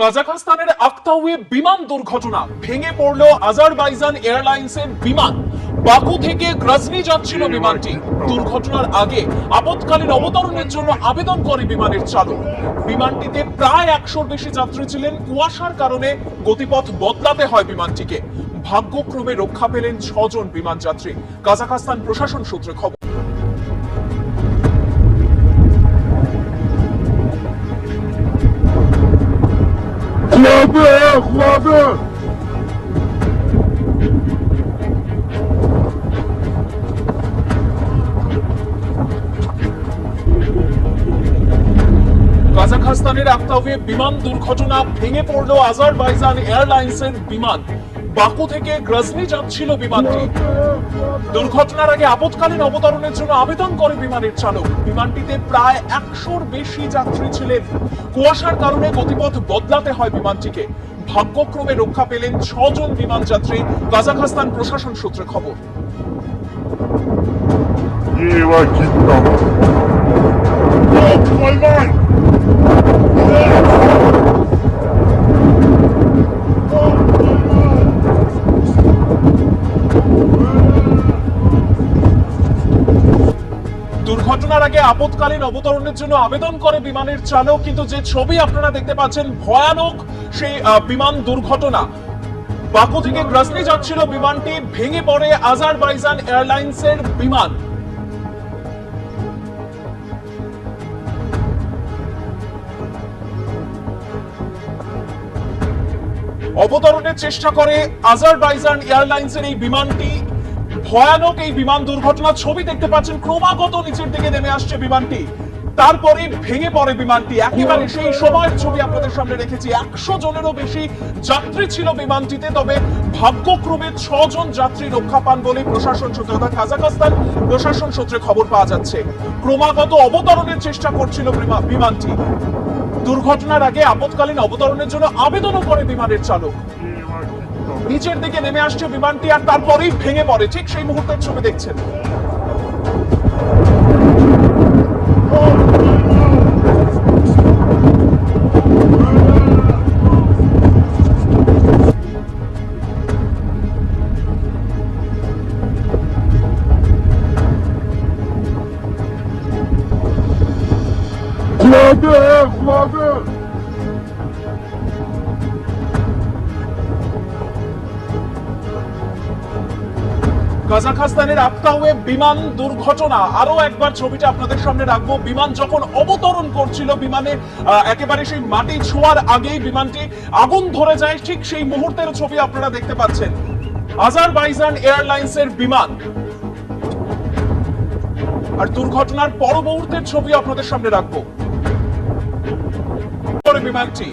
কাজাখস্তানের আক্তাউয়ে বিমান দুর্ঘটনা ভেঙে পড়ল আজারবাইজান এয়ারলাইন্সের বিমান বাকু থেকে গ্রাজনি যাচ্ছিল বিমানটি। দুর্ঘটনার আগে আপৎকালীন অবতরণের জন্য আবেদন করে বিমানের চালক। বিমানটিতে প্রায় একশোর বেশি যাত্রী ছিলেন। কুয়াশার কারণে গতিপথ বদলাতে হয় বিমানটিকে। ভাগ্যক্রমে রক্ষা পেলেন ছজন বিমান যাত্রী। কাজাখস্তান প্রশাসন সূত্রে খবর। Osmanlı! কাজাখস্তানের আফতাবে বিমান দুর্ঘটনা ভেঙে পড়ল আজারবাইজান এয়ারলাইন্সের বিমান। বাকু থেকে গ্রাজনি যাচ্ছিল বিমানটি। দুর্ঘটনার আগে আপতকালীন অবতরণের জন্য আবেদন করে বিমানের চালক। বিমানটিতে প্রায় একশোর বেশি যাত্রী ছিলেন। কুয়াশার কারণে গতিপথ বদলাতে হয় বিমানটিকে। ভাগ্যক্রমে রক্ষা পেলেন ছজন বিমান যাত্রী। কাজাখস্তান প্রশাসন সূত্রে খবর। ঘটনার আগে আপতকালীন অবতরণের জন্য আবেদন করে বিমানের চালক, কিন্তু যে ছবি আপনারা দেখতে পাচ্ছেন ভয়ানক সেই বিমান দুর্ঘটনা। বাকু থেকে গ্রাসনি যাচ্ছিল বিমানটি, ভেঙে পড়ে আজারবাইজান এয়ারলাইন্সের বিমান। অবতরণের চেষ্টা করে আজারবাইজান এয়ারলাইন্সের এই বিমানটি ভয়ানক এই বিমান দুর্ঘটনার ছবি দেখতে পাচ্ছেন। ক্রমাগত নিচের দিকে নেমে আসছে বিমানটি। তারপরে ভেঙে পড়ে বিমানটি। একেবারে সেই সময়ের ছবি আপনাদের সামনে রেখেছি। একশো জনেরও বেশি যাত্রী ছিল বিমানটিতে, তবে ভাগ্যক্রমে ছজন যাত্রী রক্ষা পান বলে প্রশাসন সূত্রে অর্থাৎ কাজাকস্তান প্রশাসন সূত্রে খবর পাওয়া যাচ্ছে। ক্রমাগত অবতরণের চেষ্টা করছিল বিমানটি। দুর্ঘটনার আগে আপৎকালীন অবতরণের জন্য আবেদনও করে বিমানের চালক। নিচের দিকে নেমে আসছে বিমানটি আর তারপরেই ভেঙে পড়ে ঠিক সেই মুহূর্তের ছবি দেখছেন Flagge! mother? কাজাখস্তানের আক্তাউয়ে বিমান দুর্ঘটনা। আরও একবার ছবিটা আপনাদের সামনে রাখব। বিমান যখন অবতরণ করছিল বিমানে একেবারে সেই মাটি ছোঁয়ার আগেই বিমানটি আগুন ধরে যায়। ঠিক সেই মুহূর্তের ছবি আপনারা দেখতে পাচ্ছেন। আজারবাইজান এয়ারলাইন্সের বিমান। আর দুর্ঘটনার পর মুহূর্তের ছবি আপনাদের সামনে রাখব। বিমানটি